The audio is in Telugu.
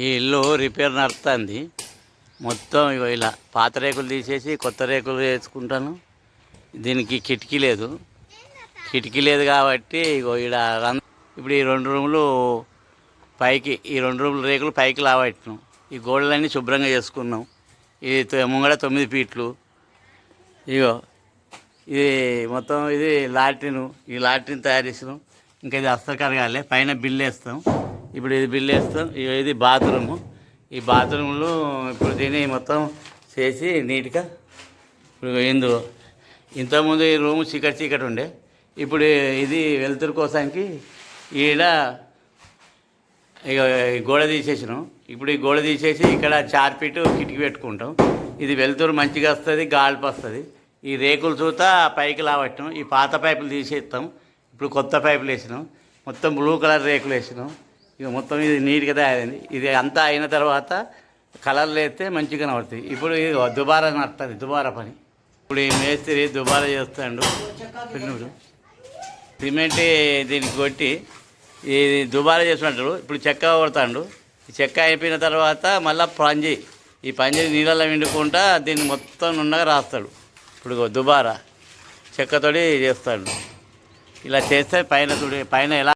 ఈ ఇల్లు రిపేర్ నడుస్తుంది మొత్తం ఇగో ఇలా పాత రేకులు తీసేసి కొత్త రేకులు వేసుకుంటాను. దీనికి కిటికీ లేదు. కిటికీ లేదు కాబట్టి ఇగో ఈడ రం ఇప్పుడు ఈ రెండు రూములు పైకి ఈ రెండు రూములు రేకులు పైకి లావట్టినాం ఈ గోడలన్నీ శుభ్రంగా చేసుకున్నాం. ఇది ముంగడ తొమ్మిది ఫీట్లు. ఇగో ఇది మొత్తం ఇది లాట్రిన్ ఈ లాట్రిన్ తయారు చేసినాం. ఇంకా ఇది అస్సలు కరగాలి. పైన బిల్లు వేస్తాం ఇప్పుడు ఇది బిల్లు వేస్తాం. ఇది బాత్రూము. ఈ బాత్రూంలో ఇప్పుడు దీన్ని మొత్తం చేసి నీట్గా ఇప్పుడు ఇందులో ఇంతకుముందు ఈ రూమ్ చీకటి చీకటి ఉండే. ఇప్పుడు ఇది వెలుతురు కోసానికి ఈడ ఇక గోడ తీసేసినాం. ఇప్పుడు ఈ గోడ తీసేసి ఇక్కడ చార్పీటు కిటికీ పెట్టుకుంటాం. ఇది వెలుతురు మంచిగా వస్తుంది గాల్పు వస్తుంది. ఈ రేకులు చూత పైకి లావట్టం. ఈ పాత పైపులు తీసేస్తాం. ఇప్పుడు కొత్త పైపులు వేసినాం. మొత్తం బ్లూ కలర్ రేకులు వేసినాం. ఇక మొత్తం ఇది నీట్గా తయారైంది. ఇది అంతా అయిన తర్వాత కలర్లు వేస్తే మంచిగా కనబడుతుంది. ఇప్పుడు ఇది దుబారా నడుతుంది దుబారా పని. ఇప్పుడు ఈ మేస్త్రి దుబారా చేస్తాడు. పిన్నుడు. సిమెంట్ దీనికి కొట్టి ఇది దుబారా చేస్తున్నట్టు ఇప్పుడు చెక్క కొడతాడు. చెక్క అయిపోయిన తర్వాత మళ్ళీ పంజి. ఈ పంజి నీళ్ళలో విండుకుంటా దీన్ని మొత్తం నుండగా రాస్తాడు. ఇప్పుడు దుబారా చెక్కతోటి చేస్తాడు. ఇలా చేస్తే పైన చూడు పైన ఎలా